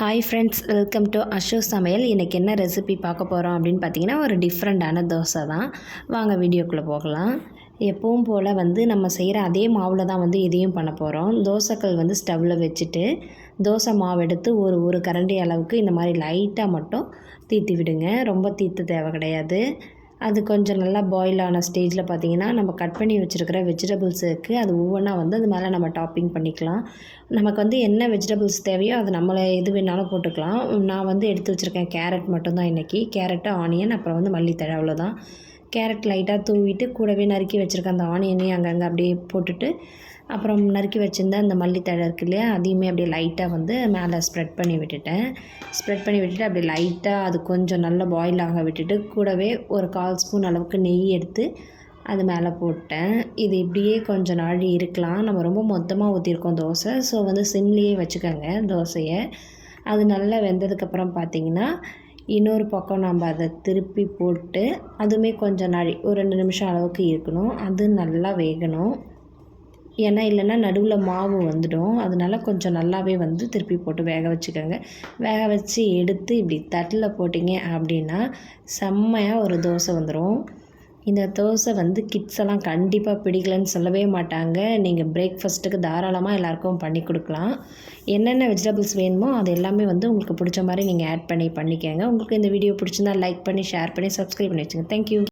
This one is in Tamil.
ஹாய் ஃப்ரெண்ட்ஸ் வெல்கம் டு அஷோ சமையல் இன்றைக்கி என்ன ரெசிபி பார்க்க போகிறோம் அப்படின்னு பார்த்தீங்கன்னா ஒரு டிஃப்ரெண்ட்டான தோசை தான். வாங்க வீடியோக்குள்ளே போகலாம். எப்பவும் போல் வந்து நம்ம செய்கிற அதே மாவில் தான் வந்து இதையும் பண்ண போகிறோம் தோசைக்கல் வந்து ஸ்டவ்வில் வச்சுட்டு தோசை மாவு எடுத்து ஒரு ஒரு கரண்டி அளவுக்கு இந்த மாதிரி லைட்டாக மட்டும் தீத்தி விடுங்க. ரொம்ப தீத்து தேவை கிடையாது. அது கொஞ்சம் நல்லா பாயில் ஆன ஸ்டேஜில் பார்த்தீங்கன்னா நம்ம கட் பண்ணி வச்சுருக்கிற வெஜிடபிள்ஸுக்கு இருக்குது அது ஒவ்வொன்றா வந்து அது மேலே நம்ம டாப்பிங் பண்ணிக்கலாம். நமக்கு வந்து என்ன வெஜிடபிள்ஸ் தேவையோ அது நம்மளை எது வேணாலும் போட்டுக்கலாம். நான் வந்து எடுத்து வச்சுருக்கேன் கேரட் மட்டும்தான் இன்றைக்கி கேரட்டு ஆனியன் அப்புறம் வந்து மல்லித்தழை அவ்வளோதான் கேரட் லைட்டாக தூவிட்டு கூடவே நறுக்கி வச்சுருக்க அந்த ஆனியனையும் அங்கங்கே அப்படியே போட்டுட்டு அப்புறம் நறுக்கி வச்சுருந்த அந்த மல்லித்தழை இருக்கு இல்லையா அதையுமே அப்படியே லைட்டாக வந்து மேலே ஸ்ப்ரெட் பண்ணி விட்டுட்டேன். ஸ்ப்ரெட் பண்ணி விட்டுட்டு அப்படியே லைட்டாக அது கொஞ்சம் நல்லா பாயில் ஆக விட்டுட்டு கூடவே ஒரு கால் ஸ்பூன் அளவுக்கு நெய் எடுத்து அது மேலே போட்டேன். இது இப்படியே கொஞ்சம் நாள் இருக்கலாம். நம்ம ரொம்ப மொத்தமாக ஊற்றிருக்கோம் தோசை. ஸோ வந்து சிம்லேயே வச்சுக்கோங்க தோசையை. அது நல்லா வெந்ததுக்கப்புறம் பார்த்திங்கன்னா இன்னொரு பக்கம் நம்ம அதை திருப்பி போட்டு அதுவுமே கொஞ்சம் நாள் ஒரு ரெண்டு நிமிஷம் அளவுக்கு இருக்கணும். அது நல்லா வேகணும். ஏன்னா இல்லைன்னா நடுவில் மாவு வந்துடும். அதனால கொஞ்சம் நல்லாவே வந்து திருப்பி போட்டு வேக வச்சுக்கோங்க. வேக வச்சு எடுத்து இப்படி தட்டில் போட்டிங்க அப்படின்னா செம்மையாக ஒரு தோசை வந்துடும் இந்த தோசை வந்து கிட்ஸ் எல்லாம் கண்டிப்பாக பிடிக்கலன்னு சொல்லவே மாட்டாங்க. நீங்கள் பிரேக்ஃபாஸ்ட்டுக்கு தாராளமாக எல்லாருக்கும் பண்ணி கொடுக்கலாம். என்னென்ன வெஜிடபிள்ஸ் வேணுமோ அது எல்லாமே வந்து உங்களுக்கு பிடிச்ச மாதிரி நீங்கள் ஆட் பண்ணி பண்ணிக்கோங்க. உங்களுக்கு இந்த வீடியோ பிடிச்சிருந்தா லைக் பண்ணி ஷேர் பண்ணி சப்ஸ்கிரைப் பண்ணி வச்சுங்க தேங்க்யூ